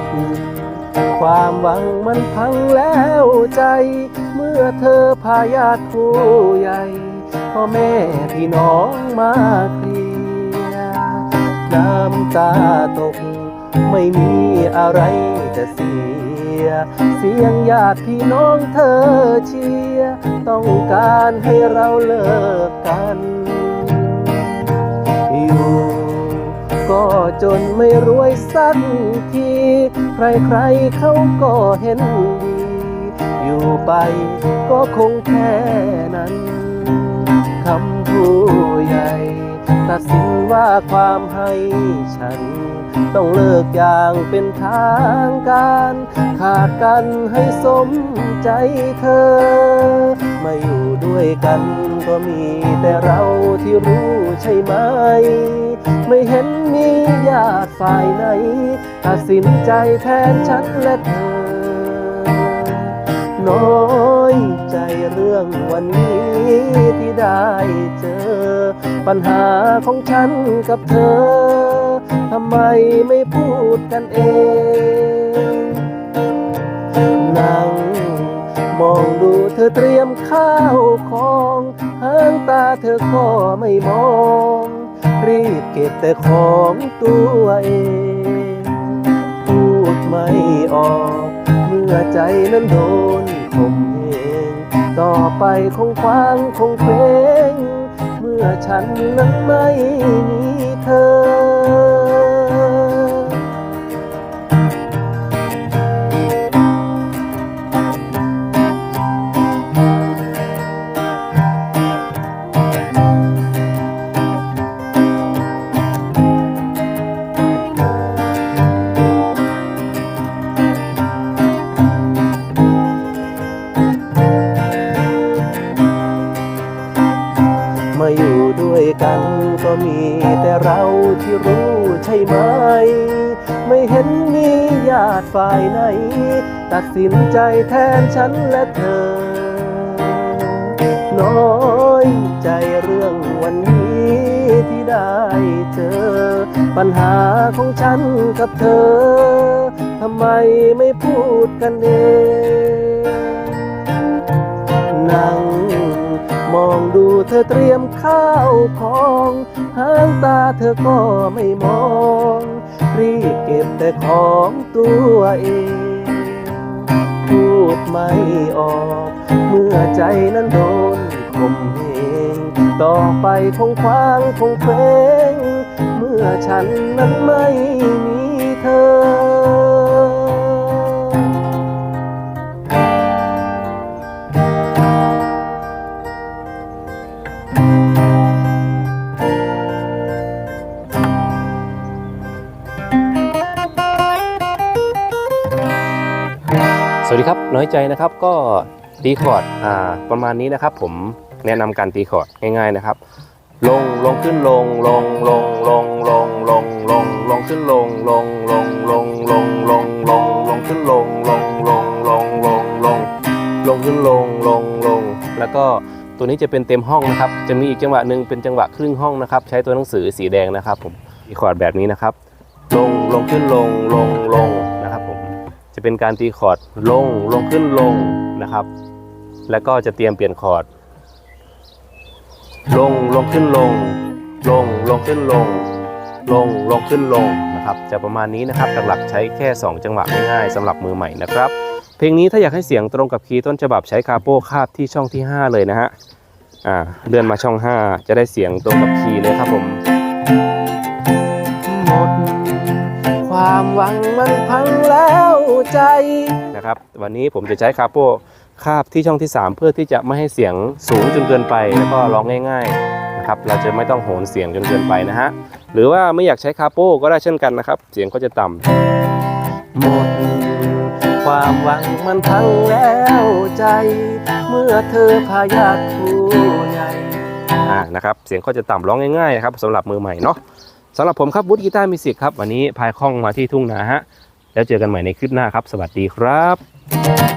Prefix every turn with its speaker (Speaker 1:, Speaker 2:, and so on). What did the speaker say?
Speaker 1: ด ความหวังมันพังแล้วใจ เมื่อเธอพาญาติผู้ใหญ่พ่อแม่พี่น้องมาเคลียน้ำตาตก ไม่มีอะไรจะเสีย เสียงญาติพี่น้องเธอเชียร์ต้องการให้เราเลิกกัน จนไม่รวยสักที ใครๆเขาก็เห็นดี อยู่ไปก็คงแค่นั้น คำผู้ใหญ่ ตัดสินว่าความให้ฉัน ต้องเลิกอย่างเป็นทางการ ขาดกันให้สมใจเธอ มาอยู่ด้วยกันก็มีแต่เราที่รู้ใช่ไหม ไม่เห็นมีญาติฝ่ายไหนตัดสินใจแทนฉันและเธอ น้อยใจเรื่องวันนี้ที่ได้เจอ ปัญหาของฉันกับเธอ ทำไมไม่พูดกันเองนั่งมองดูเธอเตรียมข้าวของหางตาเธอก็ไม่มอง รีบเก็บแต่ของตัวเอง พูดไม่ออก เมื่อใจนั้นโดนข่มเหงต่อไปคงควางคงเคว้งเมื่อฉันนั้นไม่มีเธอ กันก็มีแต่เราที่รู้ใช่ไหม ไม่เห็นมีญาติฝ่ายไหน ตัดสินใจแทนฉันและเธอ น้อยใจเรื่องวันนี้ที่ได้เจอ ปัญหาของฉันกับเธอ ทำไมไม่พูดกันเองนั่งมองดูเธอเตรียม ข้าวของหางตาเธอก็ไม่มอง รีบเก็บแต่ของตัวเอง พูดไม่ออก เมื่อใจนั้นโดนข่มเหงต่อไปคงควางคงเคว้งเมื่อฉันนั้นไม่มี ครับ น้อยใจนะครับก็ตีคอร์ดอ่าประมาณนี้นะครับ ผมแนะนำการตีคอร์ดง่ายๆนะครับ ลงลงขึ้นลงลงลงลงลงลงลงลงขึ้นลงลงลงลงลงลงลงลงขึ้นลงลงลงลงลงลงลงขึ้นลงลงลงแล้วก็ตัวนี้จะเป็นเต็มห้องนะครับ จะมีอีกจังหวะหนึ่งเป็นจังหวะครึ่งห้องนะครับ ใช้ตัวหนังสือสีแดงนะครับ ผมตีคอร์ดแบบนี้นะครับ ลงลงขึ้นลงลงลง จะเป็นการตีคอร์ดลงลงขึ้นลงนะครับ แล้วก็จะเตรียมเปลี่ยนคอร์ดลงลงขึ้นลง ลงลงขึ้นลง ลงลงขึ้นลงนะครับ จะประมาณนี้นะครับหลักๆใช้แค่ 2 จังหวะง่ายๆสำหรับมือใหม่นะครับ เพลงนี้ถ้าอยากให้เสียงตรงกับคีย์ต้นฉบับใช้คาโปคาบที่ช่องที่ 5 เลยนะฮะอ่าเลื่อนมาช่อง 5 จะได้เสียงตรงกับคีย์เลยครับผม ความหวังมันพังแล้วใจนะครับ วันนี้ผมจะใช้คาโป้คาบที่ช่องที่ 3 เพื่อที่จะไม่ให้เสียงสูงจนเกินไป แล้วก็ร้องง่ายๆนะครับเราจะไม่ต้องโหนเสียงจนเกินไปนะฮะหรือว่าไม่อยากใช้คาโป้ก็ได้เช่นกันนะครับ เสียงก็จะต่ำหมดความหวังมันพังแล้วใจ เมื่อเธอพาญาติผู้ใหญ่อ่านะครับเสียงก็จะต่ำร้องง่ายๆนะครับสำหรับมือใหม่เนาะ สำหรับผมครับวุฒิกีตาร์มิวสิกครับ วันนี้พายคล่องมาที่ทุ่งนาฮะ แล้วเจอกันใหม่ในคลิปหน้าครับ สวัสดีครับ